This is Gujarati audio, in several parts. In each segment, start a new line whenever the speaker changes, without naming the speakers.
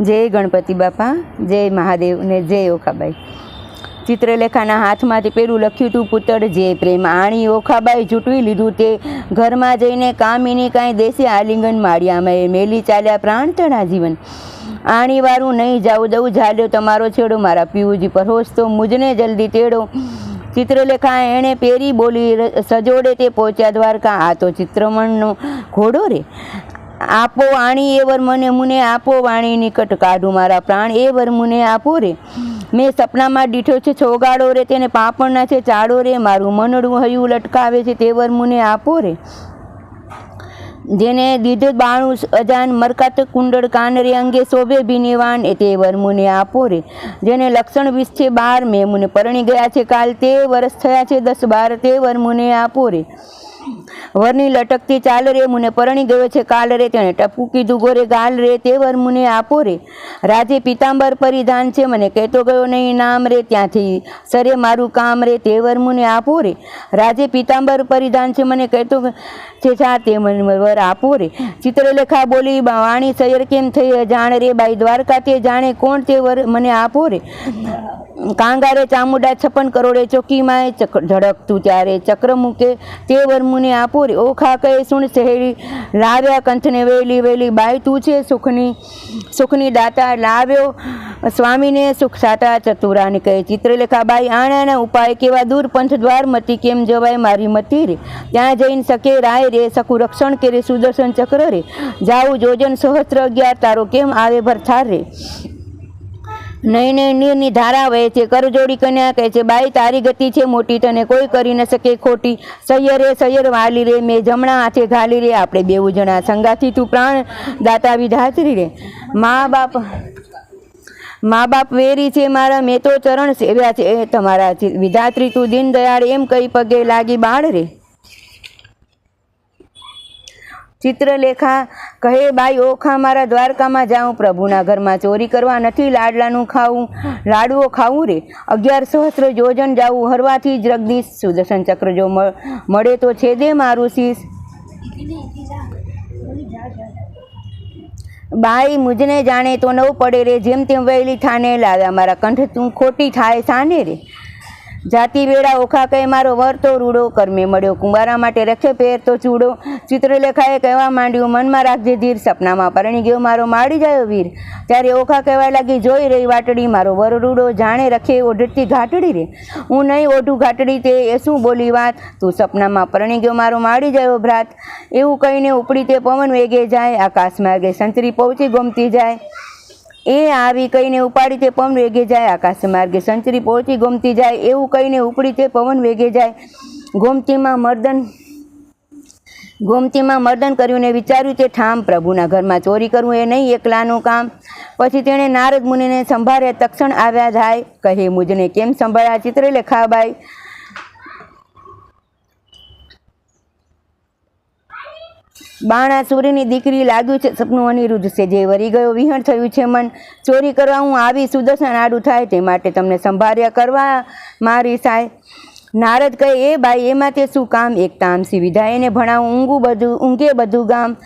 જય ગણપતિ બાપા, જય મહાદેવ ને જય ઓખાબાઈ. ચિત્રલેખાના હાથમાંથી પેલું લખ્યું હતું, પુતળ જે પ્રેમ આણી ઓખાબાઈ ચૂંટવી લીધું તે. ઘરમાં જઈને કામીની કાંઈ દેશે આલિંગન માળિયામાં એ મેલી ચાલ્યા પ્રાણ તણા જીવન. આણીવાળું નહીં જાવું દઉં ઝાલ્યો તમારો છેડો, મારા પીવુજી પર હોશ તો મુજને જલ્દી તેડો. ચિત્રલેખા એણે પેરી બોલી, સજોડે તે પહોંચ્યા દ્વારકા. આ તો ચિત્રમણનો ઘોડો રે. આપો વાણી, એ વર મને આપો વાણી નિકટ કાઢું મારા પ્રાણ, એ વર મુને આપો રે. મેં સપનામાં દીઠો છે, છોગાડો રે, તેને પાપણના છે, ચાડો રે, મારું મનડું હયું લટકાવે છે, તે વર મુને આપો રે. જેને દીધું બાણું અજાન મરકાત કુંડળ કાનરે અંગે શોભે ભીનેવાન એ તે વર્મુને આપો રે. જેને લક્ષણ વીસ છે, બાર, મેં મુને પરણી ગયા છે, કાલ તે વર્ષ થયા છે, દસ, બાર, તે વર્મુને આપો રે. વરની લટકતી ચાલ રે, મુને પરણી ગયો છે કાલ રે, તેણે ટપકું કીધું, ગોરે ગાલ રે તે વર મુને આપો રે. રાજે પિતાંબર પરિધાન છે, મને કહેતો ગયો, નહીં, નામ રે, ત્યાંથી સરે મારું કામ રે તે વર મુને આપો રે. રાજે પિતાંબર પરિધાન છે, મને કહેતો છે છા તે મને વર આપો રે. ચિત્રલેખા બોલી, વાણી સૈયર કેમ થઈ જાણ રે, બાઈ દ્વારકા તે જાણે કોણ, તે વર મને આપો રે. કાંગારે ચામુંડા છપ્પન કરોડે ચોકીમાં ચક ઝડકતું ત્યારે ચક્ર મૂકે તે વરમુને આપો રે ઓખા કહે, સુણ સહેડી લાવ્યા કંથને વેલી વેલી બાઈ તું છે સુખની સુખની દાતા લાવ્યો. સ્વામીને સુખ સાતા ચતુરાની કહે, ચિત્રલેખા બાઈ, આણાના ઉપાય કેવા? દૂર પંથ દ્વાર મતી કેમ જવાય મારી મતી રે? ત્યાં જઈને સકે રાય રે, સખું રક્ષણ કે રે સુદર્શન ચક્ર રે. જાવું જોજન સહસ્ત્ર અગિયાર, તારો કેમ આવે ભરથાર રે? નહીં નહીં નીરની ધારા વહે છે, કરજોડી કન્યા કહે છે, બાઈ, તારી ગતિ છે મોટી, તને કોઈ કરી ન શકે ખોટી સૈયરે સૈયર વાલી રે, મેં જમણા હાથે ઘાલી રે, આપણે બેવું જણા સંગાથી તું પ્રાણ દાતા વિધાત્રી રે મા બાપ મા બાપ વેરી છે મારા, મેં તો ચરણ સેવ્યા છે, તમારા. વિધાત્રી તું દીન દયાળ એમ કઈ પગે લાગી બાળ રે ચિત્રલેખા કહે, બાઈ, ઓખા મારા દ્વારકામાં જાઉં. પ્રભુના ઘરમાં ચોરી કરવા નથી લાડલાનું ખાવું. લાડુઓ ખાવું રે. અગિયાર સહસ્ત્ર યોજન જાવું. હરવાથી જગદીશ સુદર્શન ચક્ર જો મળે તો છે દે મારું શીશ. બાઈ, મુજને જાણે તો નવ પડે રે. જેમ તેમ વહેલી થાને. લાવ્યા મારા કંઠ તું ખોટી થાય સાને રે. જાતિ વેળા ઓખા કહે, મારો વર તો રૂડો. કર્મે મળ્યો. કુંવારા માટે રખે પહેર તો ચૂડો. ચિત્રલેખાએ કહેવા માંડ્યું, મનમાં રાખજે ધીર, સપનામાં પરણી ગયો મારો માડી જાયો વીર. ત્યારે ઓખા કહેવા લાગી, જોઈ રહી વાટડી, મારો વરરૂડો જાણે રખે ઓઢતી ઘાટડી રે. હું નહીં ઓઢું ઘાટડી તે એ શું બોલી વાત? તું સપનામાં પરણી ગયો મારો માડી જાયો ભ્રાત. એવું કહીને ઉપડી તે પવન વેગે જાય, આકાશ માર્ગે સંતરી પહોંચી ગમતી જાય. એ આવી કહીને ઉપાડી તે પવન વેગે જાય, આકાશ માર્ગે સંચરી પહોંચી ગોમતી જાય. એવું કહીને ઉપડી તે પવન વેગે જાય. ગોમતીમાં મર્દન ગોમતીમાં મર્દન કર્યું ને વિચાર્યું તે ઠામ, પ્રભુના ઘરમાં ચોરી કરવું એ નહીં એકલાનું કામ. પછી તેણે નારદ મુનિને સંભાળે તક્ષણ આવ્યા જાય, કહે, મુજને કેમ સંભાળ્યા? ચિત્ર બાણા બાણાસુરીની દીકરી લાગ્યું છે, સપનું અનિરુદ્ધ છે, જે વરી ગયો, વિહણ થયું છે મન. ચોરી કરવા હું આવી સુદર્શન આડું થાય, તે માટે તમને સંભાળ્યા કરવા મારી સાય. નારદ કહે, એ ભાઈ એમાં તે શું કામ? એક તામસી વિધા એને ભણાવું, ઊંઘું બધું, ઊંઘે બધું ગામ.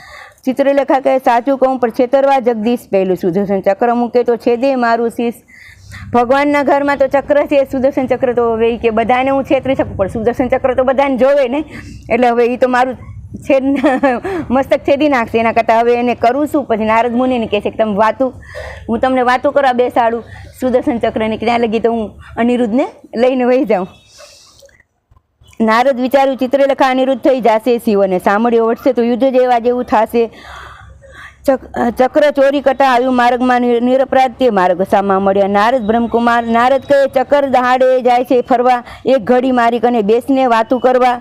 ચિત્રલેખા કહે, સાચું કહું, પણ છેતરવા જગદીશ પહેલું સુદર્શન ચક્ર મૂકે તો છેદે મારું શીશ. ભગવાનના ઘરમાં તો ચક્ર છે, સુદર્શન ચક્ર તો હવે કે બધાને હું છેતરી શકું, પણ સુદર્શન ચક્ર તો બધાને જોવે ને. એટલે હવે એ તો મારું છેદ મસ્તક છેદી નાખશે, એના કરતાં હવે એને કરું શું? પછી નારદ મુનિને કહે છે કે, તમે વાતું, હું તમને વાતું કરવા બેસાડું. સુદર્શન ચક્રને ત્યાં લગી તો હું અનિરુદ્ધને લઈને વહી જાઉં. નારદ વિચાર્યું ચિત્રલેખા અનિરુદ્ધ થઈ જશે શિવને સાંભળ્યો વળશે તો યુદ્ધ જેવા જેવું થશે. ચક- ચક્ર ચોરી કરતા આવ્યું માર્ગમાં નિર- નિરપરાધ તે માર્ગ સામા મળ્યા. નારદ બ્રહ્મકુમાર, નારદ કહે, ચક્કર દહાડે જાય છે, ફરવા. એક ઘડી મારી કને બેસને વાતું કરવા.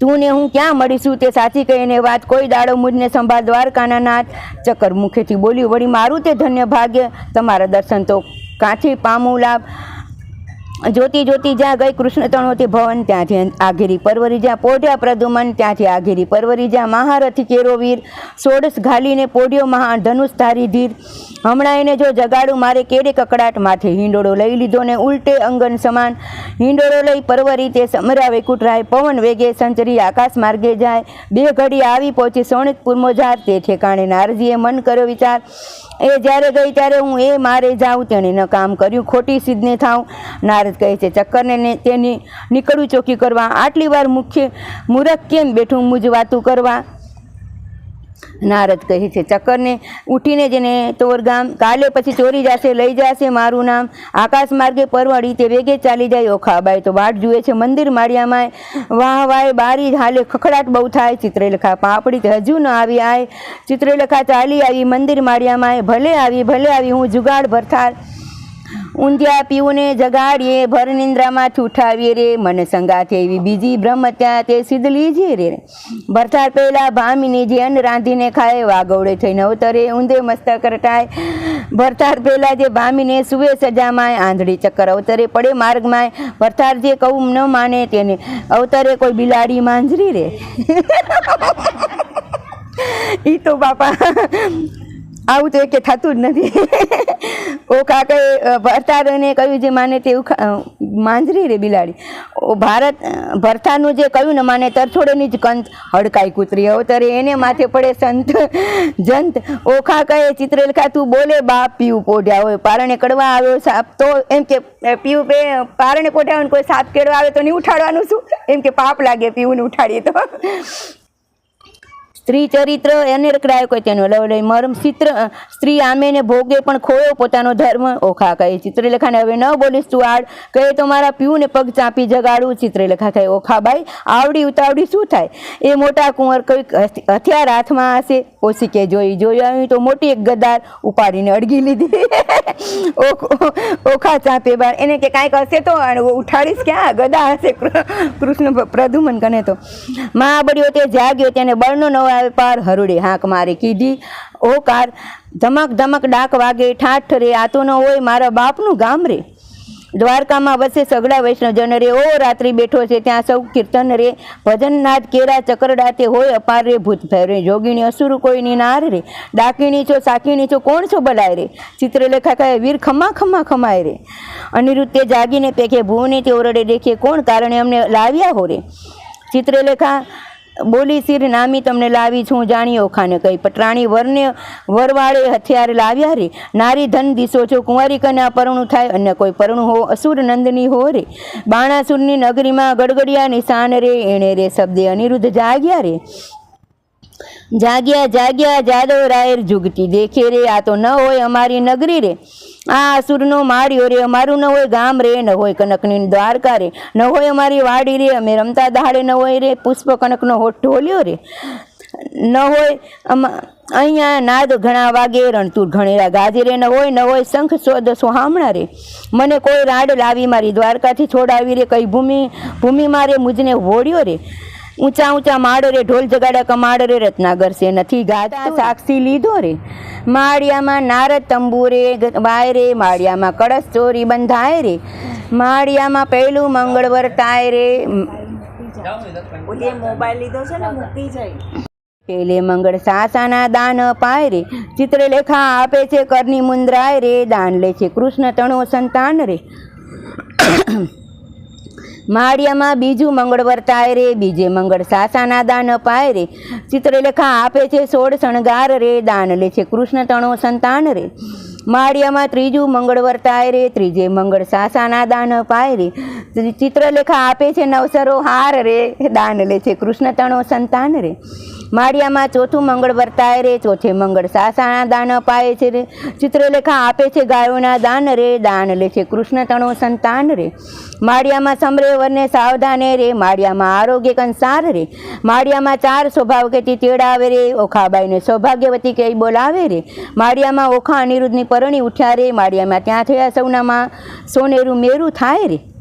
તું ને હું ક્યાં મળીશું? તે સાચી કહીને વાત કોઈ દાડો મુજને સંભાળ દ્વારકાના નાથ. ચક્કર મુખેથી બોલ્યું, વળી મારું તે ધન્ય ભાગ્ય. તમારા દર્શન તો કાંઠી પામું લાભ. જ્યોતિ જોતી જ્યાં ગઈ કૃષ્ણ તણોથી ભવન, ત્યાંથી આઘેરી પરવરી જ્યાં પોઢ્યા પ્રદુમન, ત્યાંથી આઘેરી પરવરી જ્યાં મહારથી કેરોવીર સોડસ ઘાલીને પોઢ્યો મહા ધનુષ ધારી. ધીર હમણાં એને જો જગાડું, મારે કેડે કકડાટ માથે હિંડોળો લઈ લીધો ને ઉલટે અંગન સમાન. હિંડોળો લઈ પરવરી તે સમરાવે કુટરાય. પવન વેગે સંચરી આકાશ માર્ગે જાય. બે ઘડી આવી પહોંચી સોણિતપુર જાત તે ઠેકાણે નારજીએ મન કર્યો વિચાર. એ જ્યારે ગઈ ત્યારે હું એ મારે જાઉં. તેણે ન કામ કર્યું. ખોટી સિદ્ધને થાઉં. નારદ કહે છે, ચક્કરને તેની નીકળું ચોખ્ખી કરવા. આટલી વાર મુખ્ય મૂરખ કેમ બેઠું? મુજ વાતું કરવા. નારદ કહે છે. ચક્કરને ઉઠીને જેને તોર ગામ કાલે પછી ચોરી જશે, લઈ જશે, મારું નામ આકાશ માર્ગે પરવડી તે વેગે ચાલી જાય ઓખાબાઈ તો વાટ જુએ છે મંદિર માળિયામાં. વાહ વાય બારી હાલે. ખખડાટ બહુ થાય ચિત્રલેખા. પાપડી હજુ ન આવી આય. ચિત્રલેખા ચાલી આવી મંદિર માળિયામાં. ભલે આવી ભલે આવી, હું જુગાડ ભરથાર. ઊંધિયા પીવુંને જગાડીએ, ભર છૂઠાવીએ રે. મન સંગાથે એવી બીજી બ્રહ્મ ત્યાં તે સિદ્ધ લીજીએ રે. ભરથાર પહેલા ભામીની જે અન્ન રાંધીને ખાય વાગવડે થઈને અવતરે, ઊંધે મસ્તક રટાય. ભરથાર પહેલા જે ભામીને સુવે સજામાંય, આંધળી ચક્કર અવતરે પડે માર્ગમાંય. ભરથાર જે કહું ન માને તેને અવતરે કોઈ બિલાડી માંજરી રે. ઈ તો બાપા આવું તો એકે થતું જ નથી. ઓ કાકે ભરતારને કહ્યું જે માને તેવું માંજરી રે બિલાડી. ભારત ભરતારનું જે કહ્યું ને માને તરછોડેની જ કંત હડકાઈ કૂતરી. અવતરે એને માથે પડે સંત, જંત. ઓખા કહે ચિત્રલેખા તું બોલે બાપ પીવું પોઢ્યા હોય, પારણે કડવા આવ્યો સાપ. તો એમ કે પીવું પે, પારણે પોઢ્યા હોય કોઈ સાપ કેળવા આવે તો નહીં ઉઠાડવાનું શું? એમ કે, પાપ લાગે પીવું ને ઉઠાડીએ તો. સ્ત્રી ચરિત્ર એને રખડાયો તેનો લવ લઈ મરમ ચિત્ર સ્ત્રી આમેને ભોગે પણ ખોયો પોતાનો ધર્મ. ઓખા કહે ચિત્રલેખાને હવે ન બોલીશ તું આડ. કહે તો મારા પીવું ને પગ ચાંપી જગાડું. ચિત્રલેખા કહે, ઓખા ભાઈ, આવડી ઉતાવડી શું થાય? એ મોટા કુંવર કંઈક હથિયાર હાથમાં હશે. ઓછી કે જોઈ જોઈ આવ્યું તો મોટી એક ગદાર ઉપાડીને અડગી લીધી. ઓખ- ચાંપે બાર એને કે કાંઈક હશે તો ઉઠાડીશ ક્યાં? ગદા હશે કૃષ્ણ પ્રદુમન કને તો. મહાબળીઓ તે જાગ્યો, તેને બળનો નવો આવે પાર હરુડે હાંક મારી કીધી. ઓકાર, ધમક ધમક ડાક વાગે, ઠાઠ રે, આ તો ન હોય મારા બાપનું ગામ રે. દ્વારકામાં વસે સગડા વૈષ્ણવજન રે. ઓ રાત્રિ બેઠો છે ત્યાં સૌ કીર્તન રે. ભજનનાથ કેરા ચક્રડાતે હોય અપાર રે. ભૂત ફેરે જોગીણી અસુર કોઈની નાર રે. ડાકીણી છો, સાકીણી છો, કોણ છો બલાય રે? ચિત્રલેખા કહે, વીર ખમા ખમા ખમાય રે. અનિરુદ્ધ તે જાગીને પેખે ભુવને તે ઓરડે દેખે, કોણ કારણે અમને લાવ્યા હો રે? ચિત્રલેખા બોલી સિર નામી તમને લાવી છું જાણી ઓખાને કહી. પટરાણી વરને, વરવાળે હથિયાર લાવ્યા રે. નારી ધન દિશો છો, કુંવારી કન્યા પરણું થાય અન્ય કોઈ પરણું હો, અસુર નંદની હો રે. બાણાસુરની નગરીમાં ગડગડિયા નિશાન રે, એણે રે શબ્દે અનિરુદ્ધ જાગ્યા રે. જાગ્યા જાગ્યા, જાદવ રાયર જુગતી દેખે રે, આ તો ન હોય અમારી નગરી રે. આ અસુરનો માળ્યો રે અમારું ન હોય ગામ રે, ન હોય કનકની દ્વારકા રે, ન હોય અમારી વાડી રે, અમે રમતા દહાડે ન હોય રે, પુષ્પ કનકનો હોઠ ઢોલ્યો રે. ન હોય અહીંયા નાદ ઘણા વાગે, રણતુર ઘણેરા ગાજે રે, ન હોય ન હોય શંખ સોદ સોહામણા રે. મને કોઈ રાડ લાવી મારી દ્વારકાથી છોડાવી રે, કઈ ભૂમિ ભૂમિ મારે મુજને વોળ્યો રે. ઊંચા ઊંચા માળો રે ઢોલ જગાડા કમાડો રે રત્નાગર છે નથી ગાતા સાક્ષી લીધો રે. માળિયામાં નારદ તંબુરે બાય રે માળિયામાં કળશ ચોરી બંધાય રે. માળિયામાં પહેલું મંગળ વર્તાય રે.
મોબાઈલ લીધો છે ને મૂકી જાય.
પેલે મંગળ સાસાના દાન અપાય રે. ચિત્રલેખા આપે છે કરની મુંદ્રાય રે. દાન લે છે કૃષ્ણ તણો સંતાન રે. માળિયામાં બીજું મંગળ વર્તાય રે, બીજે મંગળ સાસાના દાન અપાય રે. ચિત્રલેખા આપે છે સોળ શણગાર રે, દાન લે છે કૃષ્ણ તણો સંતાન રે. માળિયામાં ત્રીજું મંગળ વર્તાય રે, ત્રીજે મંગળ સાસાના દાન અપાય રે. ચિત્રલેખા આપે છે નવસરો હાર રે, દાન લે છે કૃષ્ણ તણો સંતાન રે. માળિયામાં ચોથું મંગળ વર્તાય રે, ચોથે મંગળ સાસાના દાન અપાય છે રે. ચિત્રલેખા આપે છે ગાયોના દાન રે, દાન લે છે કૃષ્ણ તણો સંતાન રે. માળિયામાં સમરે વરને સાવધાને રે, માળિયામાં આરોગ્ય કંસાર રે. માળિયામાં ચાર સ્વભાવ કેતી તેડાવે રે, ઓખાબાઈને સૌભાગ્યવતી કઈ બોલાવે રે. માળિયામાં ઓખા અનિરુદ્ધની પરણી ઉઠ્યા રે, માળિયામાં ત્યાં થયા સૌનામાં સોનેરું મેરું થાય રે.